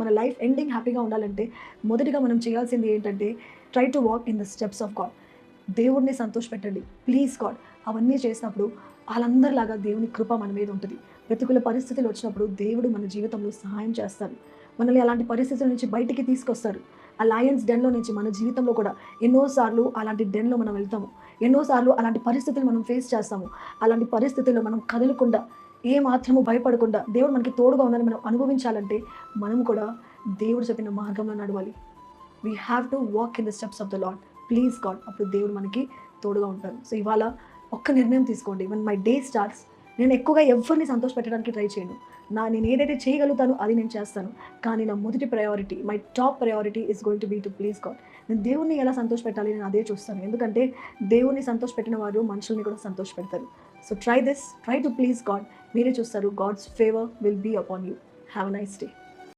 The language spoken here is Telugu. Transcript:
మన లైఫ్ ఎండింగ్ హ్యాపీగా ఉండాలంటే మొదటిగా మనం చేయాల్సింది ఏంటంటే try to walk in the steps of God దేవుడిని సంతోషపెట్టండి. ప్లీజ్ గాడ్ అవన్నీ చేసినప్పుడు వాళ్ళందరిలాగా దేవుని కృప మన మీద ఉంటుంది. ప్రతికూల పరిస్థితులు వచ్చినప్పుడు దేవుడు మన జీవితంలో సహాయం చేస్తారు మనల్ని అలాంటి పరిస్థితుల నుంచి బయటికి తీసుకొస్తారు ఆ లయన్స్ డెన్లో నుంచి మన జీవితంలో కూడా ఎన్నోసార్లు అలాంటి డెన్లో మనం వెళ్తాము. ఎన్నోసార్లు అలాంటి పరిస్థితులు మనం ఫేస్ చేస్తాము. అలాంటి పరిస్థితుల్లో మనం కదలకుండా ఏ మాత్రము భయపడకుండా దేవుడు మనకి తోడుగా ఉందని మనం అనుభవించాలంటే మనం కూడా దేవుడు చెప్పిన మార్గంలో నడవాలి. We have to walk in the steps of the Lord please God అప్పుడు దేవుడు మనకి తోడుగా ఉంటారు సో ఇవాళ ఒక్క నిర్ణయం తీసుకోండి. వన్ మై డే స్టార్ట్స్ నేను ఎక్కువగా ఎవరిని సంతోష పెట్టడానికి ట్రై చేయను. నా నేను ఏదైతే చేయగలుగుతానో అది నేను చేస్తాను. కానీ నా మొదటి priority my top priority is going to be to please God నేను దేవుణ్ణి ఎలా సంతోష పెట్టాలి నేను అదే చూస్తాను. ఎందుకంటే దేవుణ్ణి సంతోష పెట్టిన వారు మనుషుల్ని కూడా సంతోష పెడతారు so try this try to please God మీరే చూస్తారు God's favour will be upon you have nice day